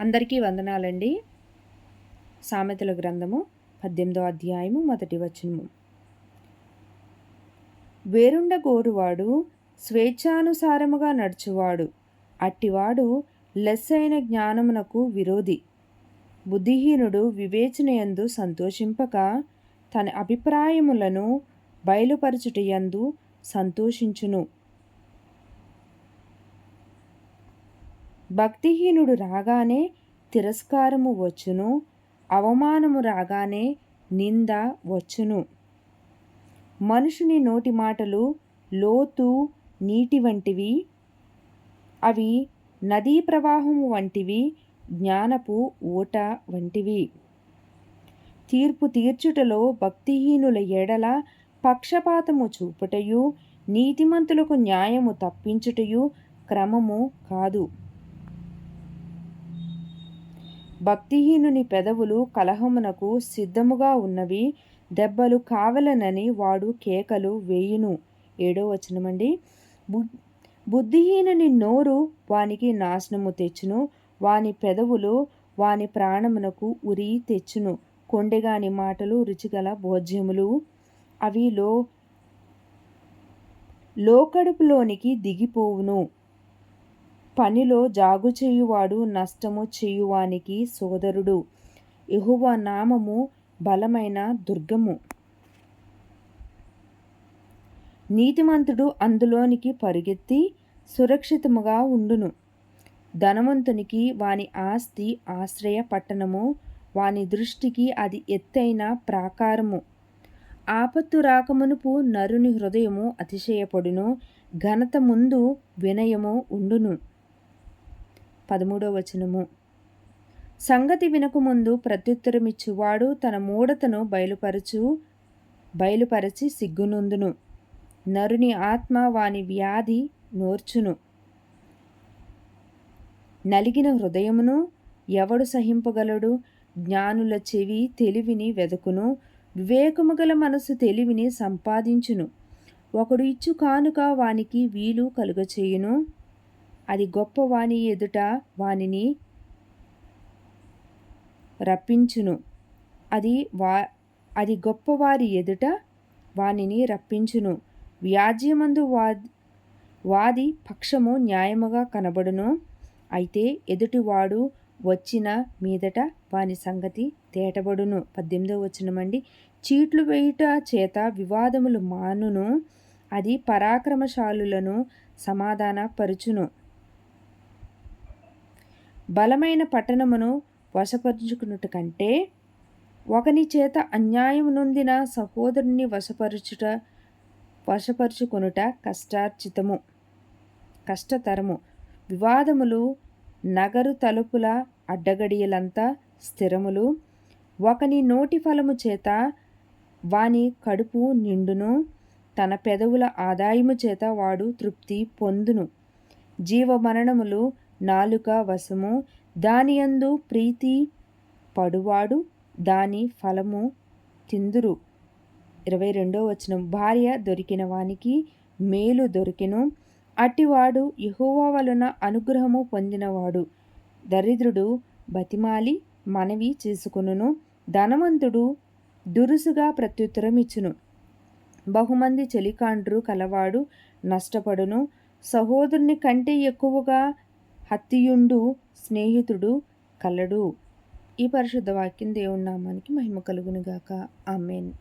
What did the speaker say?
అందరికీ వందనాలండి. సామెతల గ్రంథము పద్దెనిమిదో అధ్యాయము మొదటి వచనము. వేరుండగోరువాడు స్వేచ్ఛానుసారముగా నడుచువాడు. అట్టివాడు లెస్సైన జ్ఞానమునకు విరోధి. బుద్ధిహీనుడు వివేచనయందు సంతోషింపక తన అభిప్రాయములను బయలుపరచుటయందు సంతోషించును. భక్తిహీనుడు రాగానే తిరస్కారము వచ్చును అవమానము రాగానే నింద వచ్చును. మనుషుని నోటి మాటలు లోతు నీటి వంటివి అవి నదీ ప్రవాహము వంటివి జ్ఞానపు ఊట వంటివి. తీర్పు తీర్చుటలో భక్తిహీనుల ఎడల పక్షపాతము చూపుటయు నీతిమంతులకు న్యాయము తప్పించుటయు క్రమము కాదు. భక్తిహీనుని పెదవులు కలహమునకు సిద్ధముగా ఉన్నవి. దెబ్బలు కావలనని వాడు కేకలు వేయును. ఏడో వచనమండి. బుద్ధిహీనుని నోరు వానికి నాశనము తెచ్చును. వాని పెదవులు వాని ప్రాణమునకు ఉరి తెచ్చును. కొండెగాని మాటలు రుచిగల భోజ్యములు. అవి లో లోకడుపులోనికి దిగిపోవును. పనిలో జాగు చేయువాడు నష్టము చేయువానికి సోదరుడు. ఎహువ నామము బలమైన దుర్గము. నీతిమంతుడు అందులోనికి పరుగెత్తి సురక్షితముగా ఉండును. ధనవంతునికి వాని ఆస్తి ఆశ్రయ పట్టణము వాని దృష్టికి అది ఎత్తైన ప్రాకారము. ఆపత్తు రాకమునుపు నరుని హృదయము అతిశయపడును ఘనత ముందు వినయము ఉండును. పదమూడో వచనము. సంగతి వినకముందు ప్రత్యుత్తరమిచ్చువాడు తన మూఢతను బయలుపరచు బయలుపరచి సిగ్గునందును. నరుని ఆత్మ వాని వ్యాధి నోర్చును. నలిగిన హృదయమును ఎవడు సహింపగలడు? జ్ఞానుల చెవి తెలివిని వెదకును. వివేకము గల మనసు తెలివిని సంపాదించును. ఒకడు ఇచ్చు కానుక వానికి వీలు కలుగచేయును. అది గొప్ప వాణి ఎదుట వానిని రప్పించును. అది వా అది గొప్పవారి ఎదుట వానిని రప్పించును. వ్యాజ్యమందు వాది వాది పక్షము న్యాయముగా కనబడును. అయితే ఎదుటివాడు వచ్చిన మీదట వాని సంగతి తేటబడును. పద్దెనిమిదవ వచనమండి. చీట్లు వేయుట చేత వివాదములు మానును. అది పరాక్రమశాలులను సమాధానపరుచును. బలమైన పట్టణమును వశపరుచుకున్నట కంటే ఒకని చేత అన్యాయం నొందిన సహోదరుని వశపరుచుట వశపరుచుకొనుట కష్టార్జితము కష్టతరము. వివాదములు నగరు తలుపుల అడ్డగడియలంతా స్థిరములు. ఒకని నోటి ఫలము చేత వాని కడుపు నిండును. తన పెదవుల ఆదాయము చేత వాడు తృప్తి పొందును. జీవమరణములు నాలుక వశము. దానియందు ప్రీతి పడువాడు దాని ఫలము తిందురు. ఇరవై రెండో వచనం. భార్య దొరికిన వానికి మేలు దొరికెను. అట్టివాడు యహోవా వలన అనుగ్రహము పొందినవాడు. దరిద్రుడు బతిమాలి మనవి చేసుకును ధనవంతుడు దురుసుగా ప్రత్యుత్తరం ఇచ్చును. బహుమంది చెలికాండ్రు కలవాడు నష్టపడును. సహోదరుని కంటే ఎక్కువగా హత్తియుండు స్నేహితుడు కలడు. ఈ పరిశుద్ధ వాక్యం దేవుని నామానికి మహిమ కలుగునుగాక. ఆమెన్.